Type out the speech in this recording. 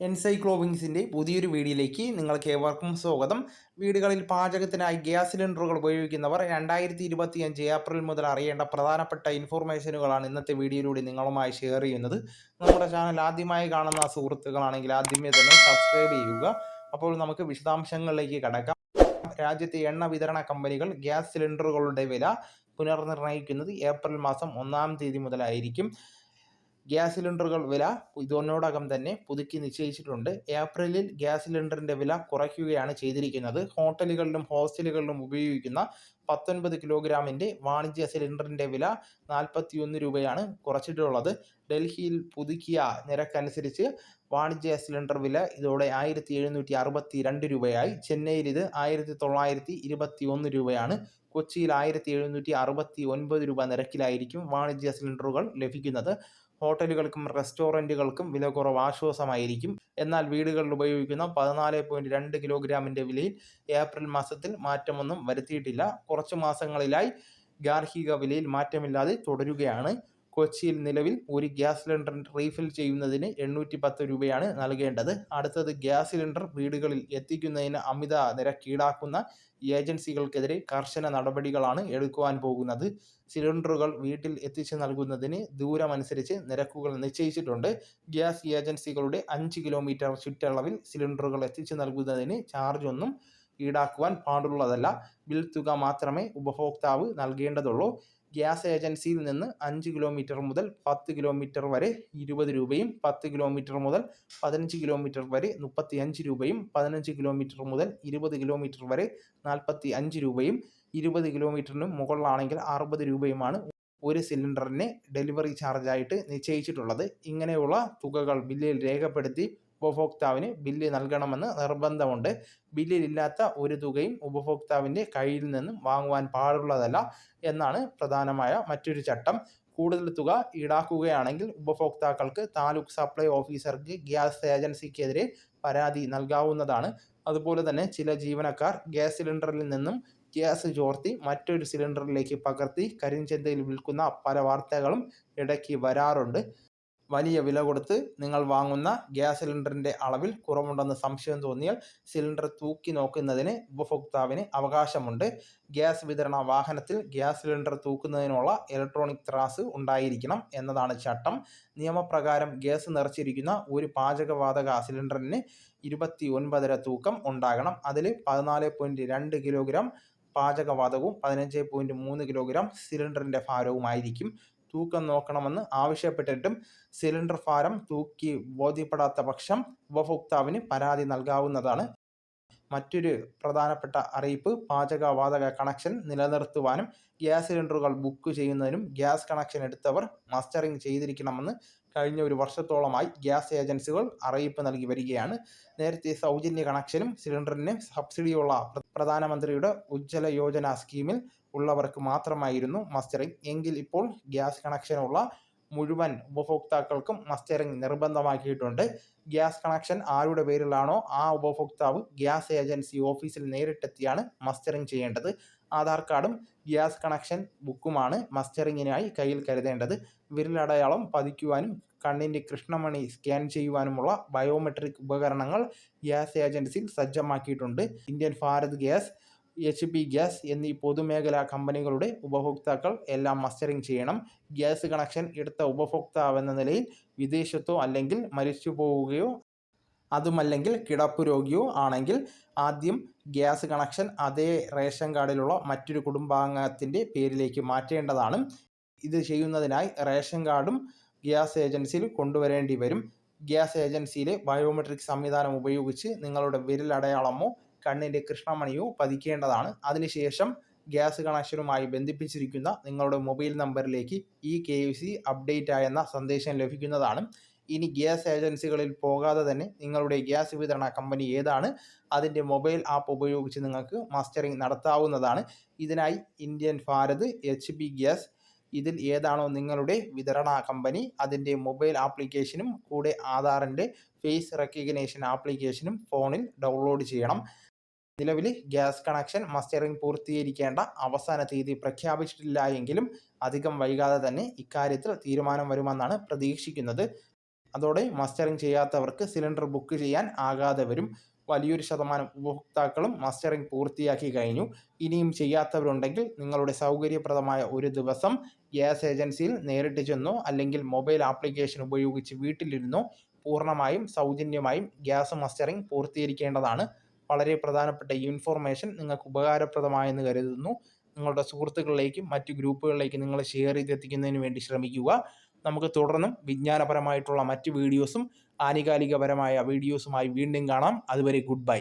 എൻസൈക്ലോവിങ്സിന്റെ പുതിയൊരു വീഡിയോയിലേക്ക് നിങ്ങൾക്ക് ഏവർക്കും സ്വാഗതം. വീടുകളിൽ പാചകത്തിനായി ഗ്യാസ് സിലിണ്ടറുകൾ ഉപയോഗിക്കുന്നവർ രണ്ടായിരത്തി ഇരുപത്തി അഞ്ച് ഏപ്രിൽ മുതൽ അറിയേണ്ട പ്രധാനപ്പെട്ട ഇൻഫോർമേഷനുകളാണ് ഇന്നത്തെ വീഡിയോയിലൂടെ നിങ്ങളുമായി ഷെയർ ചെയ്യുന്നത്. നമ്മുടെ ചാനൽ ആദ്യമായി കാണുന്ന സുഹൃത്തുക്കളാണെങ്കിൽ ആദ്യമേ തന്നെ സബ്സ്ക്രൈബ് ചെയ്യുക. അപ്പോൾ നമുക്ക് വിശദാംശങ്ങളിലേക്ക് കടക്കാം. രാജ്യത്തെ എണ്ണ വിതരണ കമ്പനികൾ ഗ്യാസ് സിലിണ്ടറുകളുടെ വില പുനർനിർണയിക്കുന്നത് ഏപ്രിൽ മാസം ഒന്നാം തീയതി മുതലായിരിക്കും. ഗ്യാസ് സിലിണ്ടറുകൾ വില ഇതിനോടകം തന്നെ പുതുക്കി നിശ്ചയിച്ചിട്ടുണ്ട്. ഏപ്രിലിൽ ഗ്യാസ് സിലിണ്ടറിന്റെ വില കുറയ്ക്കുകയാണ് ചെയ്തിരിക്കുന്നത്. ഹോട്ടലുകളിലും ഹോസ്റ്റലുകളിലും ഉപയോഗിക്കുന്ന പത്തൊൻപത് കിലോഗ്രാമിന്റെ വാണിജ്യ സിലിണ്ടറിന്റെ വില നാൽപ്പത്തിയൊന്ന് രൂപയാണ് കുറച്ചിട്ടുള്ളത്. ഡൽഹിയിൽ പുതുക്കിയ നിരക്കനുസരിച്ച് വാണിജ്യ സിലിണ്ടർ വില ഇതോടെ ആയിരത്തി എഴുന്നൂറ്റി അറുപത്തി രണ്ട് രൂപയായി. ചെന്നൈയിൽ ഇത് ആയിരത്തി തൊള്ളായിരത്തി ഇരുപത്തി ഒന്ന് രൂപയാണ്. കൊച്ചിയിൽ ആയിരത്തി എഴുന്നൂറ്റി അറുപത്തി ഒൻപത് രൂപ നിരക്കിലായിരിക്കും വാണിജ്യ സിലിണ്ടറുകൾ ലഭിക്കുന്നത്. ഹോട്ടലുകൾക്കും റെസ്റ്റോറന്റുകൾക്കും വില കുറവ് ആശ്വാസമായിരിക്കും. എന്നാൽ വീടുകളിൽ ഉപയോഗിക്കുന്ന പതിനാല് പോയിന്റ് രണ്ട് കിലോഗ്രാമിന്റെ വിലയിൽ ഏപ്രിൽ മാസത്തിൽ മാറ്റമൊന്നും വരുത്തിയിട്ടില്ല. കുറച്ച് മാസങ്ങളിലായി ഗാർഹിക വിലയിൽ മാറ്റമില്ലാതെ തുടരുകയാണ്. കൊച്ചിയിൽ നിലവിൽ ഒരു ഗ്യാസ് സിലിണ്ടർ റീഫിൽ ചെയ്യുന്നതിന് എണ്ണൂറ്റി പത്ത് രൂപയാണ് നൽകേണ്ടത്. അടുത്തത് ഗ്യാസ് സിലിണ്ടർ വീടുകളിൽ എത്തിക്കുന്നതിന് അമിത നിരക്ക് ഈടാക്കുന്ന ഏജൻസികൾക്കെതിരെ കർശന നടപടികളാണ് എടുക്കുവാൻ പോകുന്നത്. സിലിണ്ടറുകൾ വീട്ടിൽ എത്തിച്ചു നൽകുന്നതിന് ദൂരമനുസരിച്ച് നിരക്കുകൾ നിശ്ചയിച്ചിട്ടുണ്ട്. ഗ്യാസ് ഏജൻസികളുടെ അഞ്ച് കിലോമീറ്റർ ചുറ്റളവിൽ സിലിണ്ടറുകൾ എത്തിച്ചു നൽകുന്നതിന് ചാർജ് ഒന്നും ഈടാക്കുവാൻ പാടുള്ളതല്ല. ബിൽ തുക മാത്രമേ ഉപഭോക്താവ് നൽകേണ്ടതുള്ളൂ. ഗ്യാസ് ഏജൻസിയിൽ നിന്ന് അഞ്ച് കിലോമീറ്റർ മുതൽ പത്ത് കിലോമീറ്റർ വരെ ഇരുപത് രൂപയും പത്ത് കിലോമീറ്റർ മുതൽ പതിനഞ്ച് കിലോമീറ്റർ വരെ മുപ്പത്തി അഞ്ച് രൂപയും പതിനഞ്ച് കിലോമീറ്റർ മുതൽ ഇരുപത് കിലോമീറ്റർ വരെ നാൽപ്പത്തി അഞ്ച് രൂപയും ഇരുപത് കിലോമീറ്ററിന് മുകളിലാണെങ്കിൽ അറുപത് രൂപയുമാണ് ഒരു സിലിണ്ടറിന് ഡെലിവറി ചാർജായിട്ട് നിശ്ചയിച്ചിട്ടുള്ളത്. ഇങ്ങനെയുള്ള തുകകൾ ബില്ലിൽ രേഖപ്പെടുത്തി ഉപഭോക്താവിന് ബില്ല് നൽകണമെന്ന് നിർബന്ധമുണ്ട്. ബില്ലിലില്ലാത്ത ഒരു തുകയും ഉപഭോക്താവിന്റെ കയ്യിൽ നിന്നും വാങ്ങുവാൻ പാടുള്ളതല്ല എന്നാണ് പ്രധാനമായ മറ്റൊരു ചട്ടം. കൂടുതൽ തുക ഈടാക്കുകയാണെങ്കിൽ ഉപഭോക്താക്കൾക്ക് താലൂക്ക് സപ്ലൈ ഓഫീസർക്ക് ഗ്യാസ് ഏജൻസിക്കെതിരെ പരാതി നൽകാവുന്നതാണ്. അതുപോലെ തന്നെ ചില ജീവനക്കാർ ഗ്യാസ് സിലിണ്ടറിൽ നിന്നും ഗ്യാസ് ചോർത്തി മറ്റൊരു സിലിണ്ടറിലേക്ക് പകർത്തി കരിഞ്ചന്തയിൽ വിൽക്കുന്ന പല വാർത്തകളും ഇടയ്ക്ക് വരാറുണ്ട്. വലിയ വില കൊടുത്ത് നിങ്ങൾ വാങ്ങുന്ന ഗ്യാസ് സിലിണ്ടറിന്റെ അളവിൽ കുറവുണ്ടെന്ന് സംശയം തോന്നിയാൽ സിലിണ്ടർ തൂക്കി നോക്കുന്നതിന് ഉപഭോക്താവിന് അവകാശമുണ്ട്. ഗ്യാസ് വിതരണ വാഹനത്തിൽ ഗ്യാസ് സിലിണ്ടർ തൂക്കുന്നതിനുള്ള ഇലക്ട്രോണിക് ത്രാസ് ഉണ്ടായിരിക്കണം എന്നതാണ് ചട്ടം. നിയമപ്രകാരം ഗ്യാസ് നിറച്ചിരിക്കുന്ന ഒരു പാചകവാതക സിലിണ്ടറിന് ഇരുപത്തി ഒൻപതര തൂക്കം ഉണ്ടാകണം. അതിൽ പതിനാല് പോയിന്റ് രണ്ട് കിലോഗ്രാം പാചകവാതകവും പതിനഞ്ച് പോയിന്റ് മൂന്ന് കിലോഗ്രാം സിലിണ്ടറിന്റെ ഭാരവുമായിരിക്കും. തൂക്കം നോക്കണമെന്ന് ആവശ്യപ്പെട്ടിട്ടും സിലിണ്ടർ ഭാരം തൂക്കി ബോധ്യപ്പെടാത്ത പക്ഷം ഉപഭോക്താവിന് പരാതി നൽകാവുന്നതാണ്. മറ്റൊരു പ്രധാനപ്പെട്ട അറിയിപ്പ് പാചക വാതക കണക്ഷൻ നിലനിർത്തുവാനും ഗ്യാസ് സിലിണ്ടറുകൾ ബുക്ക് ചെയ്യുന്നതിനും ഗ്യാസ് കണക്ഷൻ എടുത്തവർ മസ്റ്ററിംഗ് ചെയ്തിരിക്കണമെന്ന് കഴിഞ്ഞ ഒരു വർഷത്തോളമായി ഗ്യാസ് ഏജൻസികൾ അറിയിപ്പ് നൽകി വരികയാണ്. നേരത്തെ സൗജന്യ കണക്ഷനും സിലിണ്ടറിന് സബ്സിഡിയുള്ള പ്രധാനമന്ത്രിയുടെ ഉജ്ജ്വല യോജന സ്കീമിൽ ഉള്ളവർക്ക് മാത്രമായിരുന്നു മസ്റ്ററിംഗ് എങ്കിൽ ഇപ്പോൾ ഗ്യാസ് കണക്ഷനുള്ള മുഴുവൻ ഉപഭോക്താക്കൾക്കും മസ്റ്ററിംഗ് നിർബന്ധമാക്കിയിട്ടുണ്ട്. ഗ്യാസ് കണക്ഷൻ ആരുടെ പേരിലാണോ ആ ഉപഭോക്താവ് ഗ്യാസ് ഏജൻസി ഓഫീസിൽ നേരിട്ടെത്തിയാണ് മസ്റ്ററിംഗ് ചെയ്യേണ്ടത്. ആധാർ കാർഡും ഗ്യാസ് കണക്ഷൻ ബുക്കുമാണ് മസ്റ്ററിങ്ങിനായി കയ്യിൽ കരുതേണ്ടത്. വിരലടയാളം പതിക്കുവാനും കണ്ണിന്റെ കൃഷ്ണമണി സ്കാൻ ചെയ്യുവാനുമുള്ള ബയോമെട്രിക് ഉപകരണങ്ങൾ ഗ്യാസ് ഏജൻസിയിൽ സജ്ജമാക്കിയിട്ടുണ്ട്. Indian Bharat gas H P gas എന്നീ പൊതുമേഖലാ കമ്പനികളുടെ ഉപഭോക്താക്കൾ എല്ലാം മസ്റ്ററിംഗ് ചെയ്യണം. ഗ്യാസ് കണക്ഷൻ എടുത്ത ഉപഭോക്താവെന്ന നിലയിൽ വിദേശത്തോ അല്ലെങ്കിൽ മരിച്ചു പോവുകയോ അതുമല്ലെങ്കിൽ കിടപ്പ് രോഗിയോ ആണെങ്കിൽ ആദ്യം ഗ്യാസ് കണക്ഷൻ അതേ റേഷൻ കാർഡിലുള്ള മറ്റൊരു കുടുംബാംഗത്തിന്റെ പേരിലേക്ക് മാറ്റേണ്ടതാണ്. ഇത് ചെയ്യുന്നതിനായി റേഷൻ കാർഡും ഗ്യാസ് ഏജൻസിയിൽ കൊണ്ടുവരേണ്ടി വരും. ഗ്യാസ് ഏജൻസിയിലെ ബയോമെട്രിക് സംവിധാനം ഉപയോഗിച്ച് നിങ്ങളുടെ വിരലടയാളമോ കണ്ണിന്റെ കൃഷ്ണമണിയോ പതിക്കേണ്ടതാണ്. അതിനുശേഷം ഗ്യാസ് കണക്ഷനുമായി ബന്ധിപ്പിച്ചിരിക്കുന്ന നിങ്ങളുടെ മൊബൈൽ നമ്പറിലേക്ക് e K Y C update ആയെന്ന സന്ദേശം ലഭിക്കുന്നതാണ്. ഇനി ഗ്യാസ് ഏജൻസികളിൽ പോകാതെ തന്നെ നിങ്ങളുടെ ഗ്യാസ് വിതരണ കമ്പനി ഏതാണ് അതിന്റെ മൊബൈൽ ആപ്പ് ഉപയോഗിച്ച് നിങ്ങൾക്ക് മസ്റ്ററിംഗ് നടത്താവുന്നതാണ്. ഇതിനായി Indian Bharat H P gas ഇതിൽ ഏതാണോ നിങ്ങളുടെ വിതരണ കമ്പനി അതിന്റെ മൊബൈൽ ആപ്ലിക്കേഷനും കൂടെ ആധാറിന്റെ ഫേസ് റെക്കഗ്നേഷൻ ആപ്ലിക്കേഷനും ഫോണിൽ ഡൗൺലോഡ് ചെയ്യണം. നിലവിൽ ഗ്യാസ് കണക്ഷൻ മസ്റ്ററിംഗ് പൂർത്തീകരിക്കേണ്ട അവസാന തീയതി പ്രഖ്യാപിച്ചിട്ടില്ല എങ്കിലും അധികം വൈകാതെ തന്നെ ഇക്കാര്യത്തിൽ തീരുമാനം വരുമെന്നാണ് പ്രതീക്ഷിക്കുന്നത്. അതോടെ മസ്റ്ററിംഗ് ചെയ്യാത്തവർക്ക് സിലിണ്ടർ ബുക്ക് ചെയ്യാൻ ആകാതെ വരും. വലിയൊരു ശതമാനം ഉപഭോക്താക്കളും മസ്റ്ററിംഗ് പൂർത്തിയാക്കി കഴിഞ്ഞു. ഇനിയും ചെയ്യാത്തവരുണ്ടെങ്കിൽ നിങ്ങളുടെ സൗകര്യപ്രദമായ ഒരു ദിവസം ഗ്യാസ് ഏജൻസിയിൽ നേരിട്ട് ചെന്നോ അല്ലെങ്കിൽ മൊബൈൽ ആപ്ലിക്കേഷൻ ഉപയോഗിച്ച് വീട്ടിലിരുന്നോ പൂർണമായും സൗജന്യമായും ഗ്യാസ് മസ്റ്ററിംഗ് പൂർത്തീകരിക്കേണ്ടതാണ്. വളരെ പ്രധാനപ്പെട്ട ഇൻഫോർമേഷൻ നിങ്ങൾക്ക് ഉപകാരപ്രദമായെന്ന് കരുതുന്നു. നിങ്ങളുടെ സുഹൃത്തുക്കളിലേക്കും മറ്റ് ഗ്രൂപ്പുകളിലേക്കും നിങ്ങൾ ഷെയർ ചെയ്തെത്തിക്കുന്നതിന് വേണ്ടി ശ്രമിക്കുക. നമുക്ക് തുടർന്നും വിജ്ഞാനപരമായിട്ടുള്ള മറ്റ് വീഡിയോസും ആനുകാലികപരമായ വീഡിയോസുമായി വീണ്ടും കാണാം. അതുവരെ ഗുഡ് ബൈ